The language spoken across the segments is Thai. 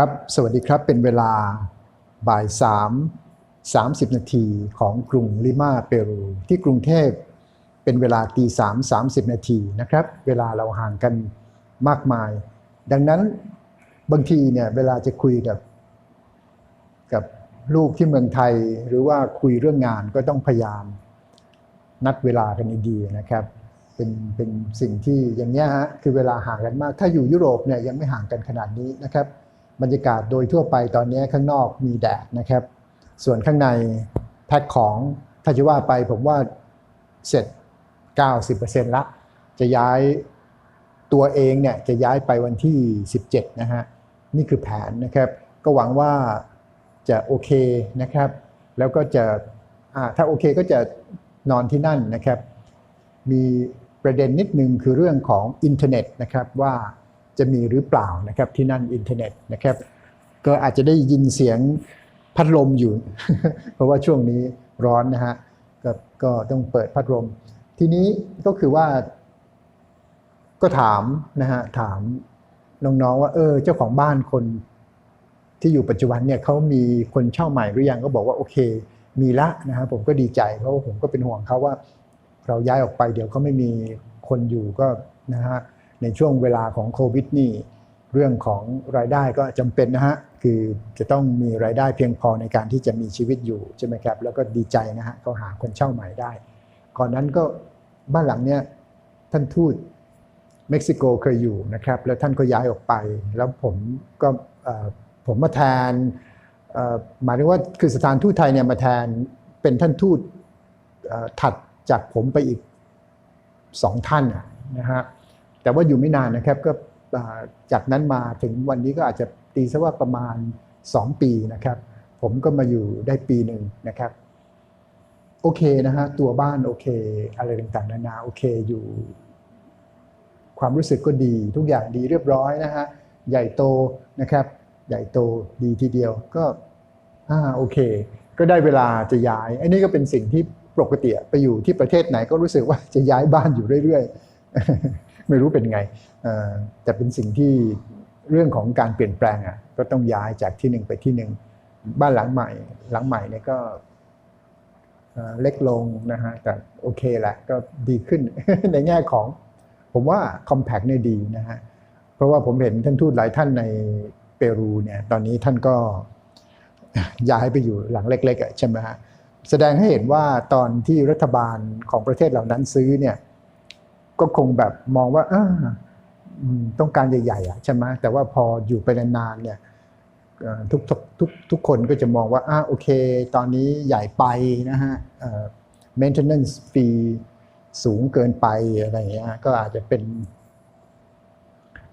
ครับ สวัสดีครับ เป็นเวลาบ่าย3 30 นาทีของกรุงลิมาเปรู ที่กรุงเทพเป็นเวลาตี3 30 นาทีนะครับ เวลาเราห่างกันมากมาย ดังนั้นบางทีเนี่ยเวลาจะคุยกับ กับลูกที่เมืองไทย หรือว่าคุยเรื่องงานก็ต้องพยายาม นัดเวลากันดีๆนะครับเป็นเป็นสิ่งที่อย่างนี้ยฮะคือเวลาห่างกันมาก ถ้าอยู่ยุโรปเนี่ยยังไม่ห่างกันขนาดนี้นะครับ บรรยากาศโดยทั่วไปตอนนี้ข้างนอกมีแดดนะครับ ส่วนข้างในแพ็คของถ้าจะว่าไปผมว่าเสร็จ 90%ละ จะย้ายตัวเองเนี่ยจะย้ายไปวันที่ 17 นะฮะ นี่คือแผนนะครับ ก็หวังว่าจะโอเคนะครับ แล้วก็จะถ้าโอเคก็จะนอนที่นั่นนะครับ มีประเด็นนิดนึงคือเรื่องของอินเทอร์เน็ตนะครับว่า จะมีหรือเปล่านะครับที่นั่นอินเทอร์เน็ตนะครับก็อาจจะได้ยินเสียงพัดลมอยู่ เพราะว่าช่วงนี้ร้อนนะฮะก็ก็ต้องเปิดพัดลม ทีนี้ก็คือว่า ก็ถามนะฮะถามน้องๆว่าเออเจ้าของบ้านคนที่อยู่ปัจจุบันเนี่ยเขามีคนเช่าใหม่หรือยังก็บอกว่าโอเค มีละนะฮะผมก็ดีใจเพราะว่าผมก็เป็นห่วงเขาว่า เราย้ายออกไปเดี๋ยวเขาไม่มีคนอยู่ก็นะฮะ ในช่วงเวลาของโควิดนี่เรื่องของรายได้ก็จำเป็นนะฮะคือจะต้องมีรายได้เพียงพอในการที่จะมีชีวิตอยู่ใช่ไหมครับแล้วก็ดีใจนะฮะเขาหาคนเช่าใหม่ได้ ก่อนนั้นก็บ้านหลังเนี้ยท่านทูตเม็กซิโกเคยอยู่นะครับ แล้วท่านก็ย้ายออกไป แล้วผมก็ผมมาแทนหมายถึงว่าคือสถานทูตไทยเนี่ยมาแทนเป็นท่านทูตถัดจากผมไปอีกสองท่านนะฮะ แต่ว่าอยู่ไม่นานนะครับก็จากนั้นมาถึงวันนี้ก็อาจจะตีซะว่าประมาณ 2 ปีนะครับ ผมก็มาอยู่ได้ปีหนึ่งนะครับโอเคนะฮะตัวบ้านโอเค อะไรต่างๆนานาโอเคอยู่ ความรู้สึกก็ดีทุกอย่างดีเรียบร้อยนะฮะใหญ่โตนะครับ ใหญ่โตดีทีเดียวก็อ่าโอเค ก็ได้เวลาจะย้ายอันนี้ก็เป็นสิ่งที่ปกติไปอยู่ที่ประเทศไหนก็รู้สึกว่าจะย้ายบ้านอยู่เรื่อยๆ ไม่รู้เป็นไงแต่เป็นสิ่งที่เรื่องของการเปลี่ยนแปลงอะก็ต้องย้ายจากที่หนึ่งไปที่หนึ่งบ้านหลังใหม่ หลังใหม่เนี่ยก็เล็กลงนะฮะแต่โอเคแหละก็ดีขึ้นในแง่ของผมว่า Compact เนี่ยดีนะฮะเพราะว่าผมเห็นท่านทูตหลายท่านในเปรูเนี่ยตอนนี้ท่านก็ย้ายไปอยู่หลังเล็กๆอะใช่ไหมฮะแสดงให้เห็นว่าตอนที่รัฐบาลของประเทศเหล่านั้นซื้อเนี่ย ก็คงแบบมองว่าออต้องการใหญ่ๆอะใช่ไหมแต่ว่าพออยู่ไปนานๆเนี่ยทุกทุกทุกทุกคนก็จะมองว่าอ่าโอเค ตอนนี้ใหญ่ไปนะฮะ maintenance fee สูงเกินไปอะไรอย่างเงี้ยก็อาจจะเป็น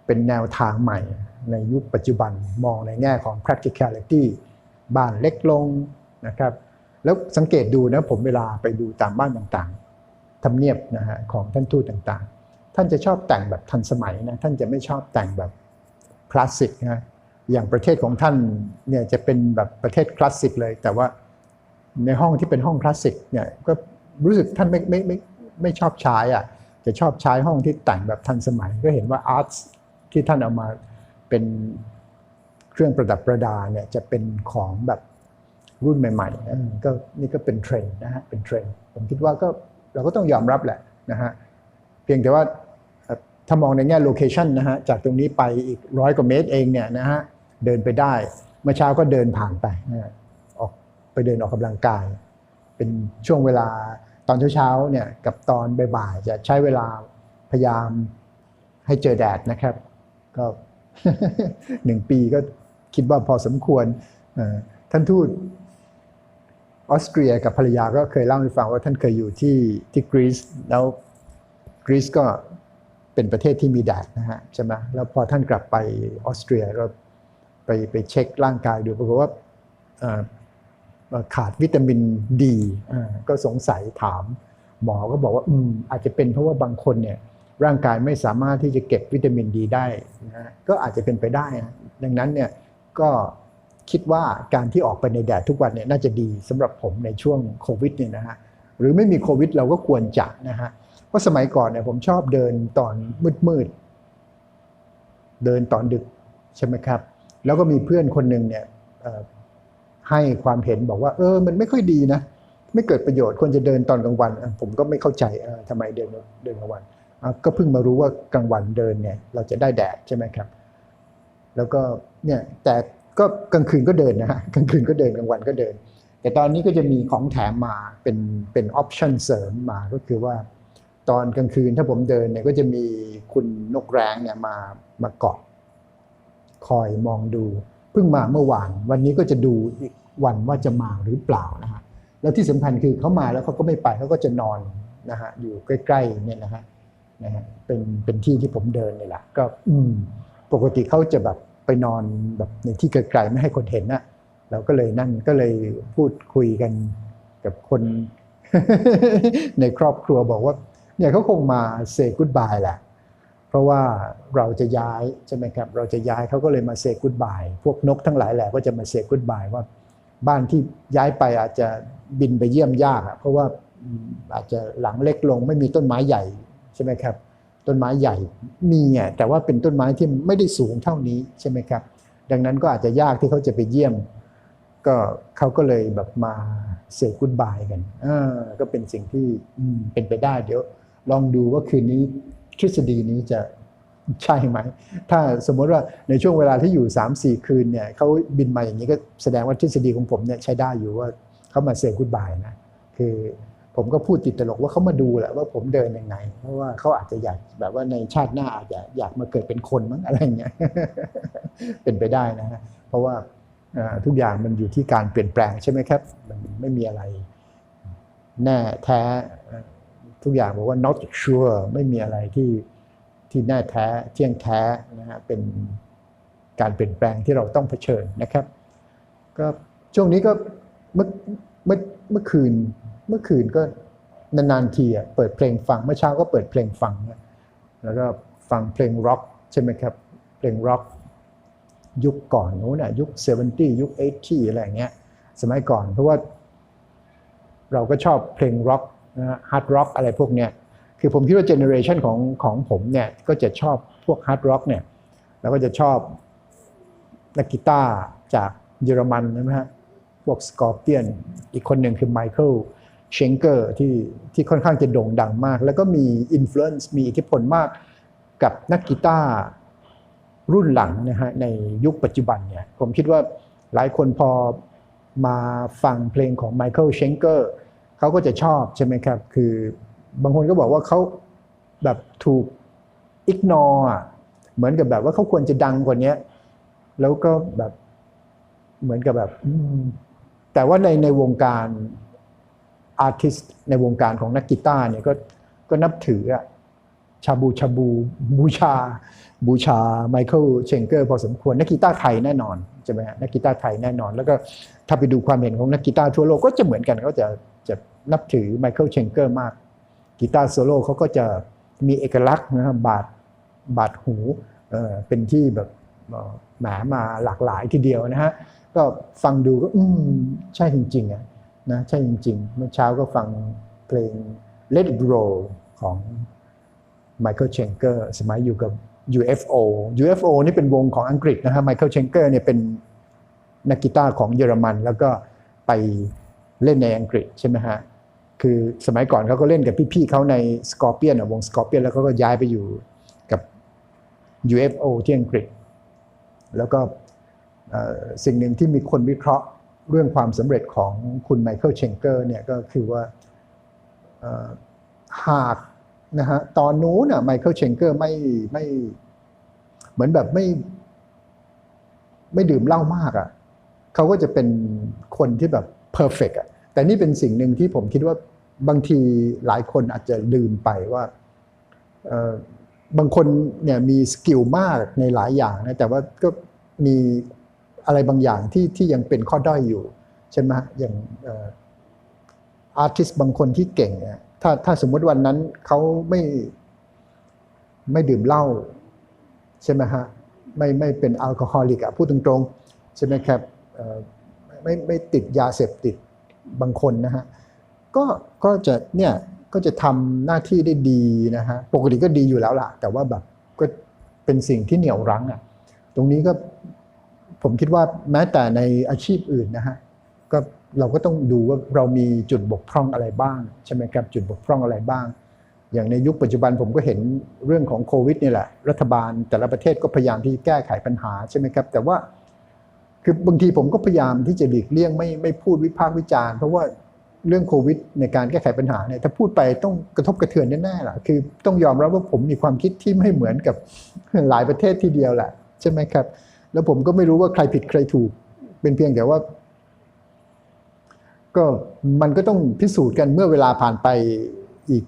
เป็นแนวทางใหม่ในยุคปัจจุบันมองในแง่ของ practicality บ้านเล็กลงนะครับ แล้วสังเกตดูนะผมเวลาไปดูตามบ้านต่าง ทำเนียบนะฮะของท่านทูตต่างๆ ท่านจะชอบแต่งแบบทันสมัยนะท่านจะไม่ชอบแต่งแบบคลาสสิกนะอย่างประเทศของท่านเนี่ยจะเป็นแบบประเทศคลาสสิกเลย แต่ว่าในห้องที่เป็นห้องคลาสสิกเนี่ยก็รู้สึกท่านไม่ไม่ไม่ไม่ชอบใช้อะจะชอบใช้ห้องที่แต่งแบบทันสมัย ก็เห็นว่าอาร์ตที่ท่านเอามาเป็นเครื่องประดับประดาเนี่ยจะเป็นของแบบรุ่นใหม่ๆก็นี่ก็เป็นเทรนด์นะฮะเป็นเทรนด์ผมคิดว่าก็ เราก็ต้องยอมรับแหละนะฮะเพียงแต่ว่าถ้ามองในแง่โลเคชันนะฮะจากตรงนี้ไปอีกร้อยกว่าเมตรเองเนี่ยนะฮะเดินไปได้เมื่อเช้าก็เดินผ่านไปนะะออกไปเดินออกกำลังกาย เป็นช่วงเวลาตอนเช้าๆเนี่ยกับตอนบ่ายๆจะใช้เวลาพยายามให้เจอแดดนะครับ ก็หนึ่งปีก็คิดว่าพอสมควรท่านทูต ออสเตรียกับภรรยาก็เคยเล่าให้ฟังว่าท่านเคยอยู่ที่ที่กรีซแล้วกรีซก็เป็นประเทศที่มีแดดนะฮะใช่ไหมแล้วพอท่านกลับไปออสเตรียก็ไปไปเช็คร่างกายดูปรากฏว่าขาดวิตามินดีก็สงสัยถาม หมอก็บอกว่าอืมอาจจะเป็นเพราะว่าบางคนเนี่ยร่างกายไม่สามารถที่จะเก็บวิตามินดีได้นะฮะก็อาจจะเป็นไปได้ ดังนั้นเนี่ยก็ คิดว่าการที่ออกไปในแดดทุกวันเนี่ยน่าจะดีสำหรับผมในช่วงโควิดเนี่ยนะฮะหรือไม่มีโควิดเราก็ควรจะนะฮะเพราะสมัยก่อนเนี่ยผมชอบเดินตอนมืดๆเดินตอนดึกใช่ไหมครับ แล้วก็มีเพื่อนคนหนึ่งเนี่ยให้ความเห็นบอกว่า เออ มันไม่ค่อยดีนะไม่เกิดประโยชน์ควรจะเดินตอนกลางวัน ผมก็ไม่เข้าใจเออทำไมเดินเดินกลางวัน ก็เพิ่งมารู้ว่ากลางวันเดินเนี่ยเราจะได้แดดใช่ไหมครับ แล้วก็เนี่ยแต่ ก็กลางคืนก็เดินนะฮะกลางคืนก็เดินกลางวันก็เดิน แต่ตอนนี้ก็จะมีของแถมมาเป็นเป็นออปชั่นเสริมมาก็คือว่า ตอนกลางคืนถ้าผมเดินเนี่ยก็จะมีคุณนกแร้งเนี่ยมามาเกาะคอยมองดูเพิ่งมาเมื่อวาน วันนี้ก็จะดูอีกวันว่าจะมาหรือเปล่านะฮะแล้วที่สำคัญคือเขามาแล้วเขาก็ไม่ไปเขาก็จะนอนนะฮะอยู่ใกล้ๆเนี่ยนะฮะนะฮะเป็นเป็นที่ที่ผมเดินนี่แหละก็ อืม ปกติเขาจะแบบ ไปนอนแบบในที่ไกลๆไม่ให้คนเห็นนะเราก็เลยนั่นก็เลยพูดคุยกันกับคนในครอบครัวบอกว่าเนี่ยเขาคงมาเซกุ d บายแหละ เพราะว่าเราจะย้ายใช่ไหมครับ เราจะย้ายเขาก็เลยมาเซกุ d บายพวกนกทั้งหลายแหละก็จะมาเซกุ d บายว่า บ้านที่ย้ายไปอาจจะบินไปเยี่ยมยากเพราะว่าอาจจะหลังเล็กลงไม่มีต้นไม้ใหญ่ใช่ไหมครับ ต้นไม้ใหญ่มีอะแต่ว่าเป็นต้นไม้ที่ไม่ได้สูงเท่านี้ใช่ไหมครับ ดังนั้นก็อาจจะยากที่เขาจะไปเยี่ยม ก็เขาก็เลยแบบมาเซกุ d บายกันอ่าก็เป็นสิ่งที่เป็นไปได้เดี๋ยว ลองดูว่าคืนนี้ทฤษฎีนี้จะใช่ไหม ถ้าสมมติว่าในช่วงเวลาที่อยู่ 3 4 คืนเนี่ยเขาบินมาอย่างนี้ก็แสดงว่าทฤษฎีของผมเนี่ยใช้ได้อยู่ว่าเขามาเซกุ d บายนะ คือ ผมก็พูดติดตลกว่าเขามาดูแหละว่าผมเดินยังไง เพราะว่าเขาอาจจะอยากแบบว่าในชาติหน้าอาจจะอยากมาเกิดเป็นคนมั้งอะไรเงี้ยเป็นไปได้นะฮะเพราะว่าทุกอย่างมันอยู่ที่การเปลี่ยนแปลงใช่ไหมครับ มันไม่มีอะไร แน่แท้ทุกอย่างบอกว่า not sure ไม่มีอะไรที่ที่แน่แท้เที่ยงแท้นะฮะเป็นการเปลี่ยนแปลงที่เราต้องเผชิญนะครับ ก็ช่วงนี้ก็เมื่อเมื่อเมื่อคืน เมื่อคืนก็นานๆทีอะเปิดเพลงฟังเมื่อเช้าก็เปิดเพลงฟัง แล้วก็ฟังเพลงร็อกใช่ไหมครับ เพลงร็อกยุคก่อนนู้นน่ะยุค 70 ยุค 80 อะไรอย่างเงี้ยสมัยก่อนเพราะว่า เราก็ชอบเพลงร็อกนะฮะฮาร์ดร็อกอะไรพวกเนี้ยคือผมคิดว่าเจเนอเรชันของของผมเนี่ยก็จะชอบพวกฮาร์ดร็อกเนี่ยแล้วก็จะชอบนักกีตาร์จากเยอรมันนะฮะพวกสกอร์เปียน อีกคนหนึ่งคือไมเคิล เชงเกอร์ที่ที่ค่อนข้างจะโด่งดังมาก แล้วก็มีอิทธิพลมีอิทธิพลมากกับนักกีตาร์รุ่นหลังนะฮะในยุคปัจจุบันเนี่ยผมคิดว่าหลายคนพอมาฟังเพลงของไมเคิลเชงเกอร์เขาก็จะชอบใช่ไหมครับ คือบางคนก็บอกว่าเขาแบบถูกอิกนอร์เหมือนกับแบบว่าเขาควรจะดังกว่านี้แล้วก็แบบเหมือนกับแบบแต่ว่าในในวงการ อาร์ติสต์ในวงการของนักกีตาร์เนี่ยก็ก็นับถืออะชาบูชาบูบูชา บูชาไมเคิลเชงเกอร์พอสมควรนักกีตาร์ไทยแน่นอนใช่ไหมฮะนักกีตาร์ไทยแน่นอน แล้วก็ถ้าไปดูความเห็นของนักกีตาร์ทั่วโลกก็จะเหมือนกันเขาจะจะนับถือไมเคิลเชงเกอร์มากกีตาร์โซโล่เขาก็จะมีเอกลักษณ์นะครับบาดบาดหูเอ่อเป็นที่แบบแหมมาหลากหลายทีเดียวนะฮะก็ฟังดูก็อืมใช่จริงๆอะ นะใช่จริง ๆ เมื่อเช้าก็ฟังเพลง Let It Roll ของไมเคิลเชงเกอร์สมัยอยู่กับ UFO UFO นี่เป็นวงของอังกฤษนะฮะไมเคิลเชงเกอร์เนี่ยเป็นนักกีตาร์ของเยอรมัน แล้วก็ไปเล่นในอังกฤษใช่ไหมฮะ คือสมัยก่อนเขาก็เล่นกับพี่ ๆเขาในสกอร์เปียนวงสกอร์เปียนแล้วเขาก็ย้ายไปอยู่กับ UFO ที่อังกฤษ แล้วก็สิ่งหนึ่งที่มีคนวิเคราะห์ เรื่องความสำเร็จของคุณไมเคิลเชงเกอร์เนี่ยก็คือว่าหากนะฮะตอนนู้นน่ะไมเคิลเชงเกอร์ไม่ไม่เหมือนแบบไม่ไม่ดื่มเหล้ามากอะ่ะเขาก็จะเป็นคนที่แบบเพอร์เฟกอะแต่นี่เป็นสิ่งหนึ่งที่ผมคิดว่าบางทีหลายคนอาจจะลืมไปว่าบางคนเนี่ยมีสกิลมากในหลายอย่างนะแต่ว่าก็มี อะไรบางอย่างที่ที่ยังเป็นข้อด้อยอยู่ใช่ไหมอย่างอาร์ติสบางคนที่เก่งเนี่ยถ้าถ้าสมมติวันนั้นเขาไม่ไม่ดื่มเหล้าใช่ไหมฮะไม่ไม่เป็นแอลกอฮอลิกอะพูดตรงๆใช่ไหมครับไม่ไม่ติดยาเสพติดบางคนนะฮะก็ก็จะเนี่ยก็จะทำหน้าที่ได้ดีนะฮะปกติก็ดีอยู่แล้วล่ะ แต่ว่าแบบก็เป็นสิ่งที่เหนี่ยวรั้งอะตรงนี้ก็ ผมคิดว่าแม้แต่ในอาชีพอื่นนะฮะก็เราก็ต้องดูว่าเรามีจุดบกพร่องอะไรบ้างใช่ไหมครับจุดบกพร่องอะไรบ้าง อย่างในยุคปัจจุบันผมก็เห็นเรื่องของโควิดนี่แหละ รัฐบาลแต่ละประเทศก็พยายามที่จะแก้ไขปัญหาใช่ไหมครับ แต่ว่าคือบางทีผมก็พยายามที่จะหลีกเลี่ยงไม่ไม่พูดวิพากษ์วิจารณ์เพราะว่าเรื่องโควิด ในการแก้ไขปัญหาเนี่ยถ้าพูดไปต้องกระทบกระเทือนแน่ๆล่ะคือต้องยอมรับว่าผมมีความคิดที่ไม่เหมือนกับหลายประเทศทีเดียวแหละใช่ไหมครับ แล้วผมก็ไม่รู้ว่าใครผิดใครถูก เป็นเพียงแต่ว่า ก็มันก็ต้องพิสูจน์กันเมื่อเวลาผ่านไปอีก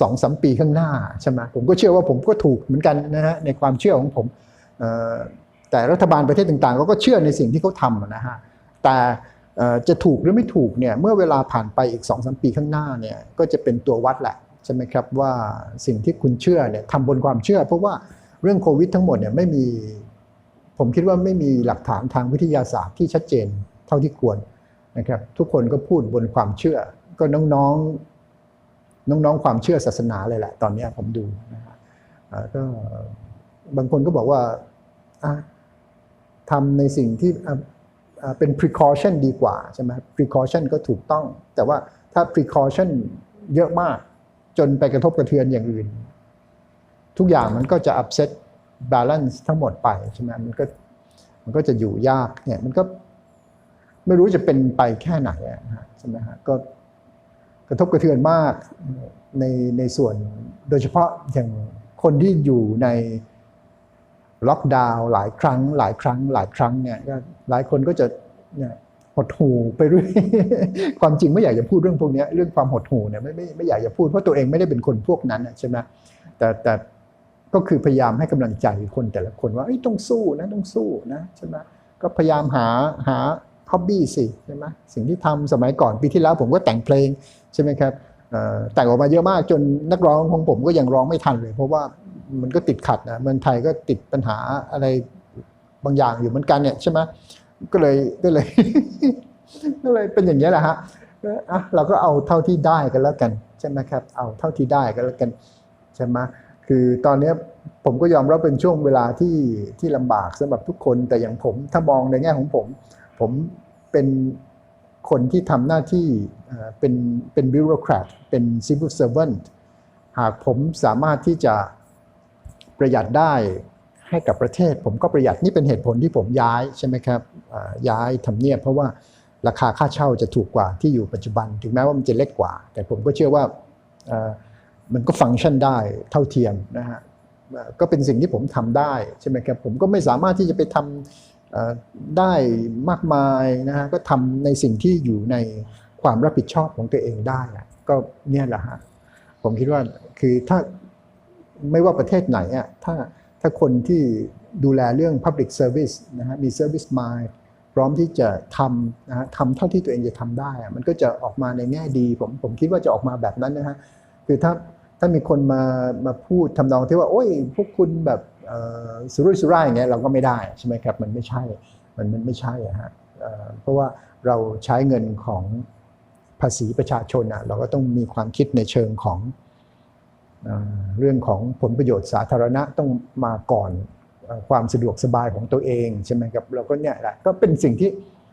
สองสามปีข้างหน้าใช่ไหมผมก็เชื่อว่าผมก็ถูกเหมือนกันนะฮะในความเชื่อของผมแต่รัฐบาลประเทศต่างๆเขาก็เชื่อในสิ่งที่เขาทำนะฮะแต่จะถูกหรือไม่ถูกเนี่ยเมื่อเวลาผ่านไปอีกสองสามปีข้างหน้าเนี่ยก็จะเป็นตัววัดแหละใช่ไหมครับว่าสิ่งที่คุณเชื่อเนี่ยทำบนความเชื่อ เพราะว่าเรื่องโควิดทั้งหมดเนี่ยไม่มี ผมคิดว่าไม่มีหลักฐานทางวิทยาศาสตร์ที่ชัดเจนเท่าที่ควรนะครับ ทุกคนก็พูดบนความเชื่อ ก็น้องๆน้องๆความเชื่อศาสนาเลยแหละตอนนี้ผมดูนะฮะก็บางคนก็บอกว่าทำในสิ่งที่เป็น precaution ดีกว่าใช่ไหม precaution ก็ถูกต้อง แต่ว่าถ้า precaution เยอะมากจนไปกระทบกระเทือนอย่างอื่น ทุกอย่างมันก็จะ upset balance ทั้งหมดไปใช่ไหมมันก็มันก็จะอยู่ยากเนี่ยมันก็ไม่รู้จะเป็นไปแค่ไหนอะใช่ไหมฮะก็กระทบกระเทือนมากในในส่วนโดยเฉพาะอย่างคนที่อยู่ในล็อกดาวน์หลายครั้ง หลายครั้ง หลายครั้งเนี่ยก็หลายคนก็จะเนี่ยหดหูไปเรื่อยความจริงไม่อยากจะพูดเรื่องพวกนี้เรื่องความหดหูเนี่ยไม่ไม่ไม่อยากจะพูดเพราะตัวเองไม่ได้เป็นคนพวกนั้นใช่ไหมแต่แต่ ก็คือพยายามให้กำลังใจคนแต่ละคนว่าเอ้ต้องสู้นะต้องสู้นะใช่ไหมก็พยายามหาหาฮ็อบบี้สิใช่ไหมสิ่งที่ทำสมัยก่อนปีที่แล้วผมก็แต่งเพลงใช่ไหมครับแต่งออกมาเยอะมากจนนักร้องของผมก็ยังร้องไม่ทันเลย เพราะว่ามันก็ติดขัดนะเมืองไทยก็ติดปัญหาอะไรบางอย่างอยู่เหมือนกันเนี่ยใช่ไหมก็เลยก็เลยก็เลยเป็นอย่างนี้แหละฮะอะเราก็เอาเท่าที่ได้กันแล้วกันใช่ไหมครับเอาเท่าที่ได้กันแล้วกันใช่ไหม คือตอนนี้ผมก็ยอมรับเป็นช่วงเวลาที่ที่ลำบากสำหรับทุกคนแต่อย่างผมถ้ามองในแง่ของผม ผมเป็นคนที่ทำหน้าที่เป็นเป็นบิวโรแครตเป็น civil servant หากผมสามารถที่จะประหยัดได้ให้กับประเทศ ผมก็ประหยัดนี่เป็นเหตุผลที่ผมย้ายใช่ไหมครับย้ายทำเนียบเพราะว่าราคาค่าเช่าจะถูกกว่าที่อยู่ปัจจุบัน ถึงแม้ว่ามันจะเล็กกว่า แต่ผมก็เชื่อว่า มันก็ฟังก์ชันได้เท่าเทียมนะฮะก็เป็นสิ่งที่ผมทำได้ใช่ไหมครับผมก็ไม่สามารถที่จะไปทำเอ่อได้มากมายนะฮะก็ทำในสิ่งที่อยู่ในความรับผิดชอบของตัวเองได้ก็เนี่ยแหละฮะผมคิดว่าคือถ้าไม่ว่าประเทศไหนอะถ้าถ้าคนที่ดูแลเรื่อง Public Service นะฮะมี Service Mind พร้อมที่จะทำนะฮะทำเท่าที่ตัวเองจะทำได้อะมันก็จะออกมาในแง่ดี ผมผมคิดว่าจะออกมาแบบนั้นนะฮะคือถ้า ถ้ามีคนมามาพูดทำนองที่ว่า โอ้ยพวกคุณแบบสุรุ่ยสุร่ายอย่างเงี้ยเราก็ไม่ได้ใช่ไหมครับ มันไม่ใช่ มันมันไม่ใช่ะฮะเพราะว่าเราใช้เงินของภาษีประชาชนอะเราก็ต้องมีความคิดในเชิงของเอเรื่องของผลประโยชน์สาธารณะต้องมาก่อนอความสะดวกสบายของตัวเองใช่ไหมครับเราก็เนี่ยแหละก็เป็นสิ่งที่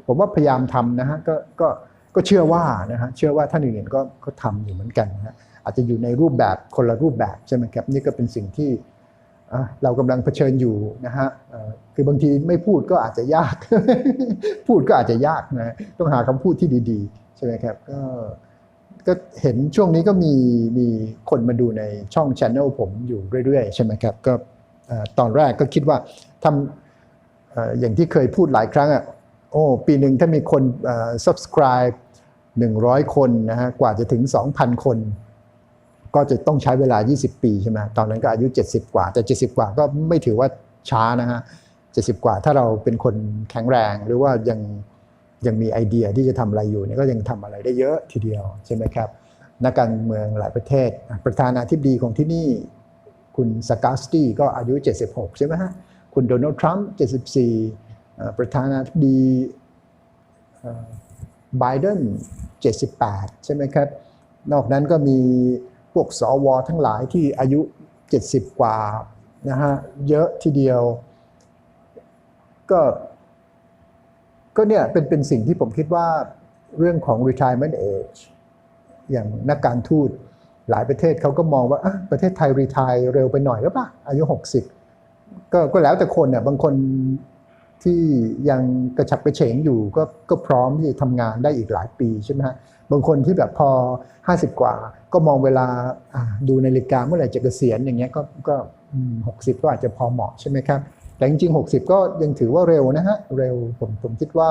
ผมว่าพยายามทำนะฮะก็ก็ก็เชื่อว่านะฮะเชื่อว่าท่านอื่นๆก็ก็ทำอยู่เหมือนกันนะฮะ อาจจะอยู่ในรูปแบบคนละรูปแบบใช่ไหมครับนี่ก็เป็นสิ่งที่เรากำลังเผชิญอยู่นะฮะคือบางทีไม่พูดก็อาจจะยาก พูดก็อาจจะยากนะต้องหาคำพูดที่ดีๆ ใช่ไหมครับก็ก็เห็นช่วงนี้ก็มีมีคนมาดูในช่องช anel ผมอยู่เรื่อยๆ ใช่ไหมครับก็ตอนแรกก็คิดว่าทำออย่างที่เคยพูดหลายครั้งอะโอ้ปีหนึ่งถ้ามีคน subscribe 100 คนนะฮะกว่าจะถึง 2,000 คน ก็จะต้องใช้เวลา 20 ปีใช่ไหมตอนนั้นก็อายุ 70 กว่า แต่ 70 กว่าก็ไม่ถือว่าช้านะฮะ70 กว่า ถ้าเราเป็นคนแข็งแรงหรือว่ายังยังมีไอเดียที่จะทำอะไรอยู่เนี่ยก็ยังทำอะไรได้เยอะทีเดียวใช่ไหมครับนักการเมืองหลายประเทศ ประธานาธิบดีของที่นี่ คุณสกาสตี้ก็อายุ 76 ใช่ไหมฮะ คุณโดนัลด์ทรัมป์74 ประธานาธิบดีไบเดน78 ใช่ไหมครับ นอกนั้นก็มี พวกสวทั้งหลายที่อายุ 70 กว่านะฮะเยอะทีเดียว ก็ก็เนี่ยเป็นเป็นสิ่งที่ผมคิดว่าเรื่องของ retirement age อย่างนักการทูตหลายประเทศเขาก็มองว่าอะประเทศไทยรีทายเร็วไปหน่อยหรือเปล่าอายุ 60 ก็ก็แล้วแต่คนเนี่ยบางคนที่ยังกระฉับกระเฉงอยู่ก็ก็พร้อมที่จะทำงานได้อีกหลายปีใช่ไหมฮะ บางคนที่แบบพอ 50 กว่า ก็มองเวลาดูนาฬิกาเมื่อไหร่จะเกษียณอย่างเงี้ยก็ก็หกสิบก็อาจจะพอเหมาะใช่ไหมครับแต่จริงๆ 60 ก็ยังถือว่าเร็วนะฮะเร็วผมผมคิดว่า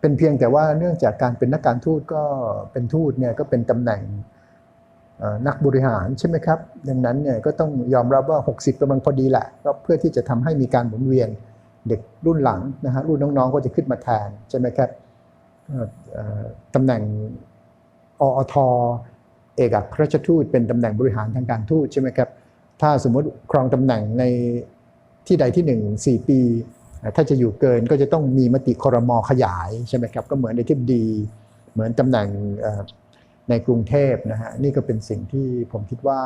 เป็นเพียงแต่ว่าเนื่องจากการเป็นนักการทูตก็เป็นทูตเนี่ยก็เป็นตำแหน่งนักบริหารใช่ไหมครับ ดังนั้นเนี่ยก็ต้องยอมรับว่า 60กำลังพอดีแหละก็เพื่อที่จะทำให้มีการหมุนเวียนเด็กรุ่นหลังนะฮะรุ่นน้องๆก็จะขึ้นมาแทนใช่ไหมครับตำแหน่ง ออทเอกอัครราชทูตเป็นตำแหน่งบริหารทางการทูตใช่ไหมครับ ถ้าสมมติครองตำแหน่งในที่ใดที่หนึ่งสี่ปี ถ้าจะอยู่เกินก็จะต้องมีมติครมอขยายใช่ไหมครับ ก็เหมือนในทิบดี เหมือนตำแหน่งในกรุงเทพนะฮะ นี่ก็เป็นสิ่งที่ผมคิดว่า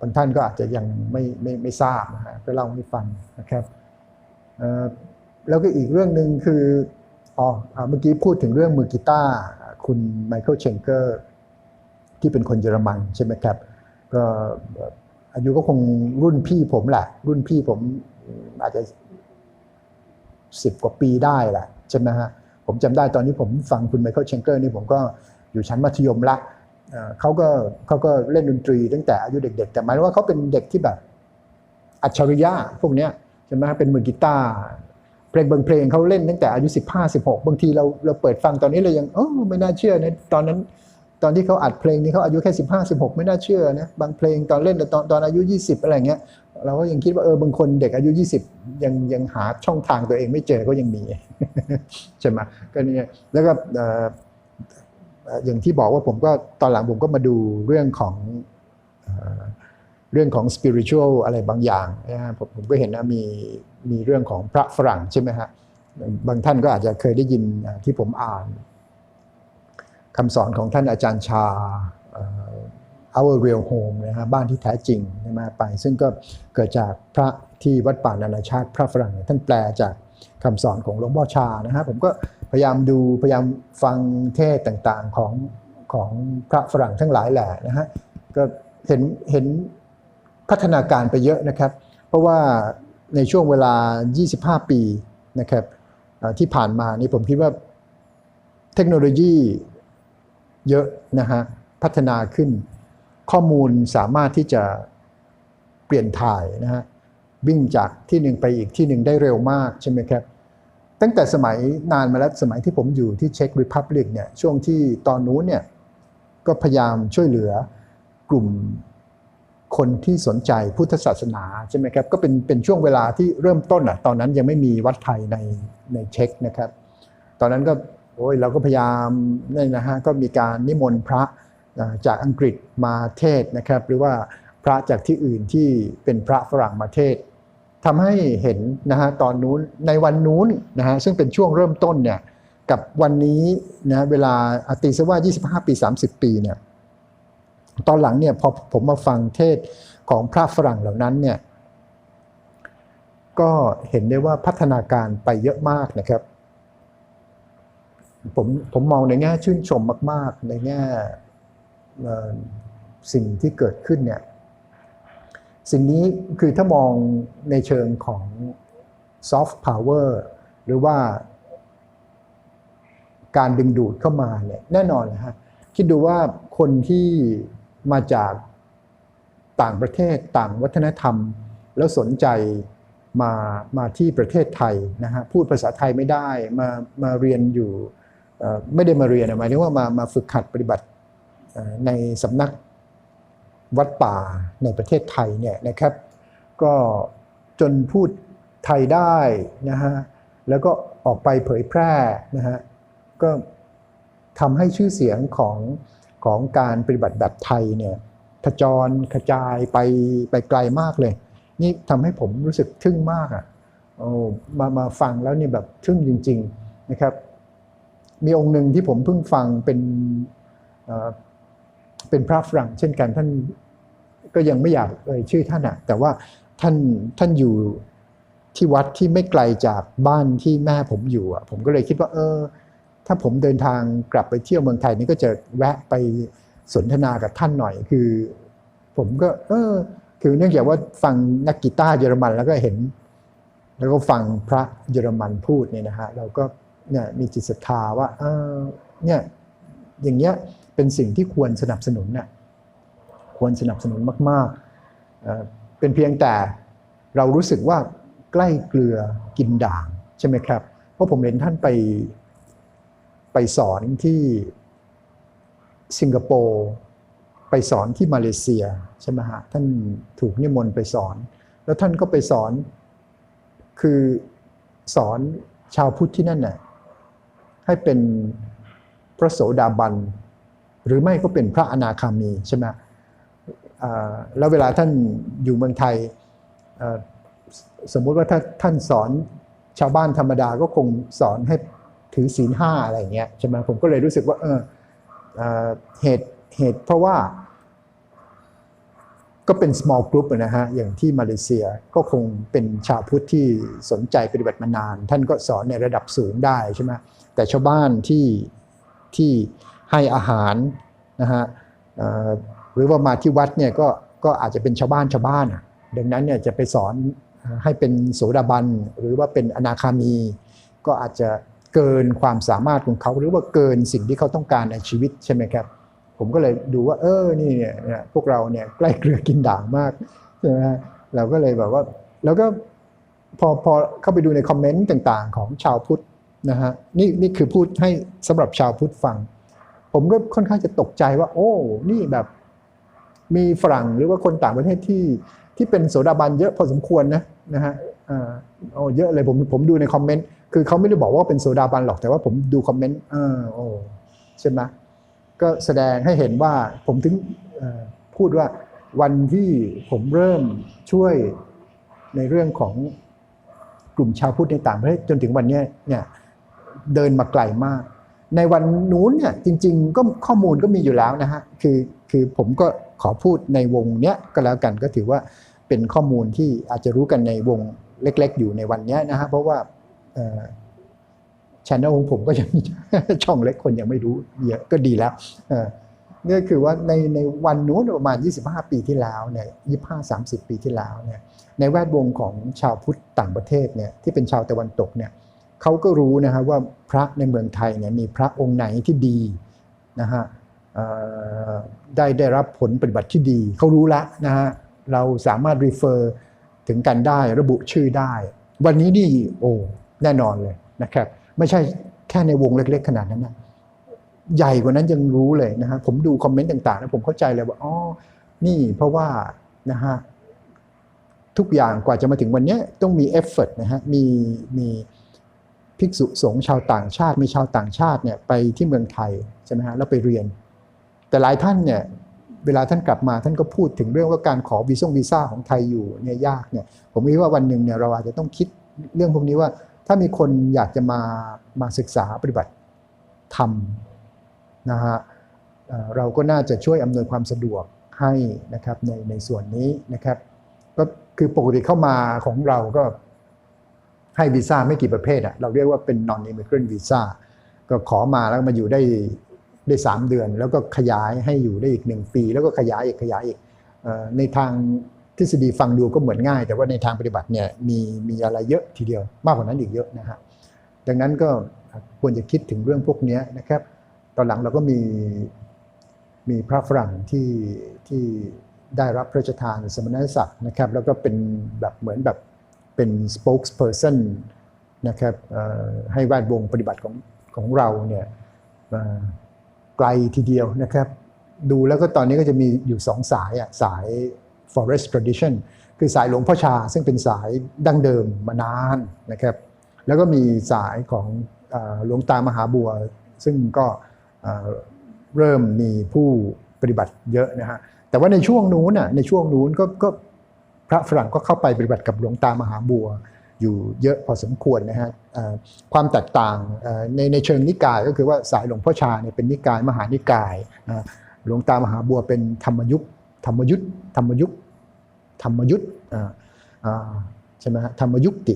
บางท่านก็อาจจะยังไม่ไม่ไม่ทราบนะฮะก็เล่าให้ฟังนะครับแล้วก็อีกเรื่องหนึ่งคืออ๋อเมื่อกี้พูดถึงเรื่องมือกีตาร์ คุณไมเคิลเชงเกอร์ที่เป็นคนเยอรมันใช่ไหมครับ ก็อายุก็คงรุ่นพี่ผมแหละ รุ่นพี่ผมอาจจะสิบกว่าปีได้แหละใช่ไหมฮะผมจำได้ตอนนี้ผมฟังคุณไมเคิลเชงเกอร์นี่ผมก็อยู่ชั้นมัธยมละเขาก็เขาก็เล่นดนตรีตั้งแต่อายุเด็ก ๆ แต่หมายว่าเขาเป็นเด็กที่แบบ อัจฉริยะพวกเนี้ยใช่ไหมเป็นมือกีตาร์ เพลงบางเพลงเขาเล่นตั้งแต่อายุ 15 16 บางทีเราเราเปิดฟังตอนนี้เรายังเออไม่น่าเชื่อนะตอนนั้นตอนที่เขาอัดเพลงนี้เขาอายุแค่ 15 16 ไม่น่าเชื่อนะบางเพลงตอนเล่นตอนตอนอายุ 20 อะไรเงี้ยเราก็ยังคิดว่าเออบางคนเด็กอายุ 20 ยังยังหาช่องทางตัวเองไม่เจอก็ยังมีใช่ไหมก็เนี่ยแล้วก็ออย่างที่บอกว่าผมก็ตอนหลังผมก็มาดูเรื่องของ เรื่องของ spiritual อะไรบางอย่างนะฮะผมผมก็เห็นนะมีมีเรื่องของพระฝรั่งใช่ไหมฮะบางท่านก็อาจจะเคยได้ยินที่ผมอ่านคำสอนของท่านอาจารย์ชาเอ่อ Our Real Home นะฮะบ้านที่แท้จริงมาไป ซึ่งก็เกิดจากพระที่วัดป่านานาชาติ พระฝรั่งท่านแปลจากคำสอนของหลวงพ่อชานะฮะผมก็พยายามดูพยายามฟังเทศต่างๆของของพระฝรั่งทั้งหลายแหละนะฮะก็เห็นเห็น พัฒนาการไปเยอะนะครับ เพราะว่าในช่วงเวลา 25 ปีนะครับที่ผ่านมานี่ผมคิดว่าเทคโนโลยีเยอะนะฮะพัฒนาขึ้น ข้อมูลสามารถที่จะเปลี่ยนถ่ายนะฮะวิ่งจากที่หนึ่งไปอีกที่หนึ่งได้เร็วมากใช่ไหมครับตั้งแต่สมัยนานมาแล้วสมัยที่ผมอยู่ที่เช็กริพับลิกเนี่ยช่วงที่ตอนนู้นเนี่ยก็พยายามช่วยเหลือกลุ่ม คนที่สนใจพุทธศาสนาใช่ไหมครับก็เป็นเป็นช่วงเวลาที่เริ่มต้นอะตอนนั้นยังไม่มีวัดไทยในในเช็กนะครับ ตอนนั้นก็โอ้ยเราก็พยายามนี่นะฮะก็มีการนิมนต์พระจากอังกฤษมาเทศนะครับ หรือว่าพระจากที่อื่นที่เป็นพระฝรั่งมาเทศทำให้เห็นนะฮะตอนนู้นในวันนู้นนะฮะซึ่งเป็นช่วงเริ่มต้นเนี่ยกับวันนี้นะเวลาอตีซะว่า 25 ปี 30 ปีเนี่ย ตอนหลังเนี่ยพอผมมาฟังเทศของพระฝรั่งเหล่านั้นเนี่ยก็เห็นได้ว่าพัฒนาการไปเยอะมากนะครับ ผมผมมองในแง่ชื่นชมมาก ๆ ในแง่สิ่งที่เกิดขึ้นเนี่ยสิ่งนี้คือถ้ามองในเชิงของซอฟต์พาวเวอร์หรือว่าการดึงดูดเข้ามาเนี่ยแน่นอนนะฮะคิดดูว่าคนที่ มาจากต่างประเทศต่างวัฒนธรรม แล้วสนใจมามาที่ประเทศไทยนะฮะพูดภาษาไทยไม่ได้มามาเรียนอยู่ไม่ได้มาเรียนหมายถึงว่ามามาฝึกหัดปฏิบัติในสำนักวัดป่าในประเทศไทยเนี่ยนะครับ ก็จนพูดไทยได้นะฮะแล้วก็ออกไปเผยแพร่นะฮะก็ทำให้ชื่อเสียงของ ของการปฏิบัติแบบไทยเนี่ยขจรกระจายไปไปไกลมากเลย นี่ทำให้ผมรู้สึกทึ่งมากอะโอ้มามาฟังแล้วนี่แบบทึ่งจริง ๆนะครับ มีองค์หนึ่งที่ผมเพิ่งฟังเป็นเป็นพระฝรั่งเช่นกันท่านก็ยังไม่อยากเอ่ยชื่อท่านอะแต่ว่าท่านท่านอยู่ที่วัดที่ไม่ไกลจากบ้านที่แม่ผมอยู่อะผมก็เลยคิดว่า เออ ถ้าผมเดินทางกลับไปเที่ยวเมืองไทยนี่ก็จะแวะไปสนทนากับท่านหน่อยคือ ผมก็ เออ คือเนื่องจากว่าฟังนักกีตาร์เยอรมันแล้วก็เห็น แล้วก็ฟังพระเยอรมันพูดเนี่ยนะฮะเราก็เนี่ยมีจิตศรัทธาว่าเออเนี่ยอย่างเงี้ยเป็นสิ่งที่ควรสนับสนุนน่ะควรสนับสนุนมากๆเอ่อเป็นเพียงแต่เรารู้สึกว่าใกล้เกลือกินด่างใช่ไหมครับ เพราะผมเห็นท่านไป ไปสอนที่สิงคโปร์ไปสอนที่มาเลเซียใช่ไหมฮะท่านถูกนิมนต์ไปสอน แล้วท่านก็ไปสอนคือสอนชาวพุทธที่นั่นน่ะให้เป็นพระโสดาบัน หรือไม่ก็เป็นพระอนาคามีใช่ไหมแล้วเวลาท่านอยู่เมืองไทยสมมุติว่าถ้าท่านสอนชาวบ้านธรรมดาก็คงสอนให้ ถือศีลห้าอะไรเงี้ยใช่ไหมผมก็เลยรู้สึกว่าเออเหตุเหตุเพราะว่า ก็เป็น small group อะนะฮะอย่างที่มาเลเซียก็คงเป็นชาวพุทธที่สนใจปฏิบัติมานาน ท่านก็สอนในระดับสูงได้ใช่ไหมแต่ชาวบ้านที่ที่ให้อาหารนะฮะหรือว่ามาที่วัดเนี่ยก็ก็อาจจะเป็นชาวบ้านชาวบ้านดังนั้นเนี่ยจะไปสอนให้เป็นโสดาบันหรือว่าเป็นอนาคามี ก็อาจจะ เกินความสามารถของเขาหรือว่าเกินสิ่งที่เขาต้องการในชีวิตใช่ไหมครับ ผมก็เลยดูว่า เออนี่เนี่ยพวกเราเนี่ยใกล้เกลือกินด่างมากใช่ไหมฮะเราก็เลยแบบว่าแล้วก็พอพอเข้าไปดูในคอมเมนต์ต่าง ๆ ของชาวพุทธนะฮะนี่นี่คือพูดให้สำหรับชาวพุทธฟัง ผมก็ค่อนข้างจะตกใจว่า โอ้นี่แบบ มีฝรั่งหรือว่าคนต่างประเทศที่ที่เป็นโสดาบันเยอะพอสมควรนะนะฮะอ่าโอ้เยอะเลยผมผมดูในคอมเมนต์ คือเขาไม่ได้บอกว่าเป็นโสดาบันหรอกแต่ว่าผมดูคอมเมนต์เออโอ้ใช่ไหมก็แสดงให้เห็นว่าผมถึงพูดว่าวันที่ผมเริ่มช่วยในเรื่องของกลุ่มชาวพุทธในต่างประเทศจนถึงวันนี้เนี่ยเดินมาไกลมาก ในวันนู้นเนี่ยจริง ๆ ก็ข้อมูลก็มีอยู่แล้วนะฮะคือคือผมก็ขอพูดในวงเนี้ยก็แล้วกันก็ถือว่าเป็นข้อมูลที่อาจจะรู้กันในวงเล็ก ๆ อยู่ในวันนี้นะฮะเพราะว่า เอ่อช anel ของผมก็ยังมีช่องเล็กคนยังไม่รู้เยอะก็ดีแล้วเนี่คือว่าในในวันนู้นประมาณ 25 ปีที่แล้วเนี่ย25 30ปีที่แล้วเนี่ยในแวดวงของชาวพุทธต่างประเทศเนี่ยที่เป็นชาวตะวันตกเนี่ยเขาก็รู้นะฮะว่าพระในเมืองไทยเนี่ยมีพระองค์ไหนที่ดีนะฮะได้ได้รับผลปฏิบัติที่ดี เขารู้แล้วนะฮะเราสามารถ refer ถึงกันได้ระบุชื่อได้ วันนี้นี่โอ้ แน่นอนเลยนะครับ ไม่ใช่แค่ในวงเล็ก ๆ ขนาดนั้นนะใหญ่กว่านั้นยังรู้เลยนะฮะผมดูคอมเมนต์ต่างๆ แล้วผมเข้าใจเลยว่าอ๋อนี่เพราะว่านะฮะทุกอย่างกว่าจะมาถึงวันนี้ต้องมีเอฟเฟกนะฮะมีมีภิกษุสงฆ์ชาวต่างชาติ มีชาวต่างชาติเนี่ยไปที่เมืองไทยใช่ไหมฮะแล้วไปเรียน แต่หลายท่านเนี่ยเวลาท่านกลับมาท่านก็พูดถึงเรื่องว่าการขอวีซ่งวีซ่าของไทยอยู่เนี่ยยากเนี่ยผมคิดว่าวันหนึ่งเนี่ยเราอาจจะต้องคิดเรื่องพวกนี้ว่า ถ้ามีคนอยากจะมามาศึกษาปฏิบัติธรรมนะฮะเราก็น่าจะช่วยอำนวยความสะดวกให้นะครับในในส่วนนี้นะครับ ก็คือปกติเข้ามาของเราก็ให้วีซ่าไม่กี่ประเภทอะเราเรียกว่าเป็น non immigrant visa ก็ขอมาแล้วมาอยู่ได้ได้สามเดือน แล้วก็ขยายให้อยู่ได้อีกหนึ่งปี แล้วก็ขยายอีกขยายอีกในทาง ทฤษฎีฟังดูก็เหมือนง่าย แต่ว่าในทางปฏิบัติเนี่ยมีมีอะไรเยอะทีเดียวมากกว่านั้นอีกเยอะนะฮะดังนั้นก็ควรจะคิดถึงเรื่องพวกนี้นะครับ ตอนหลังเราก็มีมีพระฝรั่งที่ที่ได้รับพระราชทานสมณศักดิ์นะครับ แล้วก็เป็นแบบเหมือนแบบเป็น spokesperson นะครับให้แวดวงปฏิบัติของของเราเนี่ยไกลทีเดียวนะครับ ดูแล้วก็ตอนนี้ก็จะมีอยู่สองสายอะสาย forest tradition คือสายหลวงพ่อชา ซึ่งเป็นสายดั้งเดิมมานานนะครับ แล้วก็มีสายของหลวงตามหาบัว ซึ่งก็เริ่มมีผู้ปฏิบัติเยอะนะฮะแต่ว่าในช่วงนู้นน่ะในช่วงนู้นก็ก็พระฝรั่งก็เข้าไปปฏิบัติกับหลวงตามหาบัว อยู่เยอะพอสมควรนะฮะความแตกต่างในในเชิงนิกายก็คือว่าสายหลวงพ่อชาเนี่ยเป็นนิกายมหานิกายหลวงตามหาบัวเป็นธรรมยุทธธรรมยุทธธรรมยุทธ ธรรมยุทธอ่าอ่าใช่ไหมฮะธรรมยุติ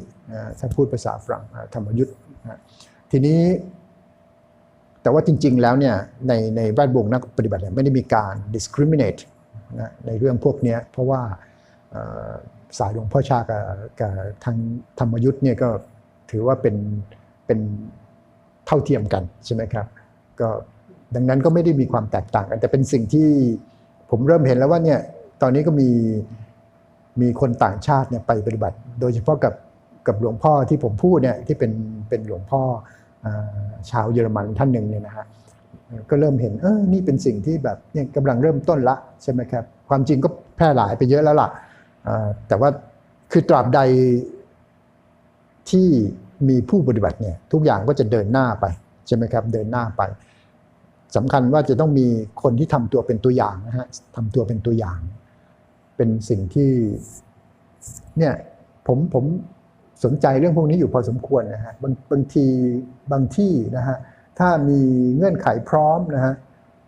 ถ้าพูดภาษาฝรั่งธรรมยุตนะทีนี้ แต่ว่าจริง ๆ แล้วเนี่ยในในแวดวงนักปฏิบัติเนี่ยไม่ได้มีการ discriminate นะในเรื่องพวกนี้เพราะว่าสายหลวงพ่อชากับกับทางธรรมยุทธ์เนี่ยก็ถือว่าเป็นเป็นเท่าเทียมกันใช่ไหมครับก็ดังนั้นก็ไม่ได้มีความแตกต่างกัน แต่เป็นสิ่งที่ผมเริ่มเห็นแล้วว่าเนี่ยตอนนี้ก็มี มีคนต่างชาติเนี่ยไปปฏิบัติ โดยเฉพาะกับกับหลวงพ่อที่ผมพูดเนี่ยที่เป็นเป็นหลวงพ่ออชาวเยอรมันท่านหนึ่งเนี่ยนะฮะก็เริ่มเห็นเออนี่เป็นสิ่งที่แบบเนี่ยกำลังเริ่มต้นละใช่ไหมครับ ความจริงก็แพร่หลายไปเยอะแล้วล่ะอ่าแต่ว่าคือตราบใดที่มีผู้ปฏิบัติเนี่ยทุกอย่างก็จะเดินหน้าไปใช่ไหมครับเดินหน้าไปสำคัญว่าจะต้องมีคนที่ทำตัวเป็นตัวอย่างนะฮะทำตัวเป็นตัวอย่าง เป็นสิ่งที่เนี่ยผมผมสนใจเรื่องพวกนี้อยู่พอสมควรนะฮะบางบางทีบางที่นะฮะถ้ามีเงื่อนไขพร้อมนะฮะ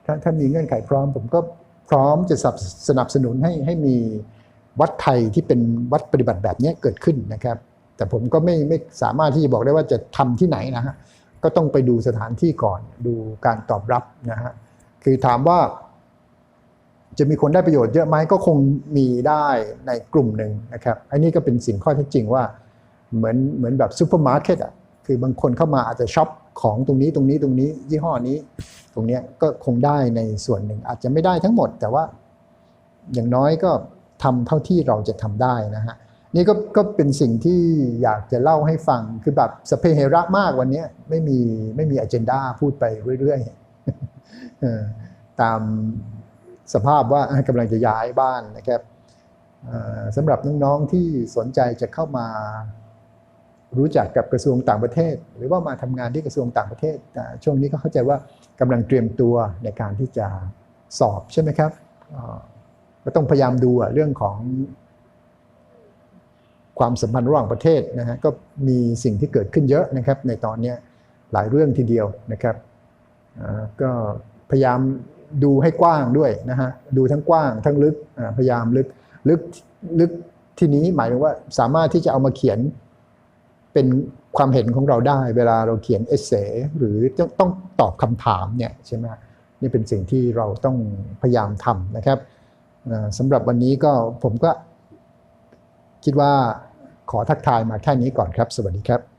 ถ้าถ้ามีเงื่อนไขพร้อม ผมก็พร้อมจะสนับสนับสนุนให้ให้มีวัดไทยที่เป็นวัดปฏิบัติแบบนี้เกิดขึ้นนะครับ แต่ผมก็ไม่ไม่สามารถที่จะบอกได้ว่าจะทำที่ไหนนะฮะก็ต้องไปดูสถานที่ก่อนดูการตอบรับนะฮะคือถามว่า จะมีคนได้ประโยชน์เยอะไหมก็คงมีได้ในกลุ่มหนึ่งนะครับอันนี้ก็เป็นสิ่งข้อเท็จจริงว่าเหมือนเหมือนแบบซูเปอร์มาร์เก็ตอะคือบางคนเข้ามาอาจจะช็อปของตรงนี้ตรงนี้ตรงนี้ยี่ห้อนี้ ตรงเนี้ยก็คงได้ในส่วนหนึ่ง อาจจะไม่ได้ทั้งหมด แต่ว่าอย่างน้อยก็ทำเท่าที่เราจะทำได้นะฮะนี่ก็ก็เป็นสิ่งที่อยากจะเล่าให้ฟังคือแบบสเพเหระมากวันนี้ไม่มีไม่มีอ g e n d a พูดไปเรื่อยๆตาม สภาพว่ากำลังจะย้ายบ้านนะครับสำหรับน้องๆที่สนใจจะเข้ามารู้จักกับกระทรวงต่างประเทศ หรือว่ามาทำงานที่กระทรวงต่างประเทศ ช่วงนี้ก็เข้าใจว่ากำลังเตรียมตัวในการที่จะสอบใช่ไหมครับก็ต้องพยายามดูเรื่องของความสัมพันธ์ระหว่างประเทศนะฮะก็มีสิ่งที่เกิดขึ้นเยอะนะครับ ในตอนนี้หลายเรื่องทีเดียวนะครับก็พยายาม ดูให้กว้างด้วยนะฮะดูทั้งกว้างทั้งลึกพยายามลึกลึกลึกที่นี้หมายถึงว่าสามารถที่จะเอามาเขียนเป็นความเห็นของเราได้ เวลาเราเขียนเอเซหรือต้องต้องตอบคำถามเนี่ยใช่ไหมนี่เป็นสิ่งที่เราต้องพยายามทำนะครับสำหรับวันนี้ก็ผมก็คิดว่าขอทักทายมาแค่นี้ก่อนครับ สวัสดีครับ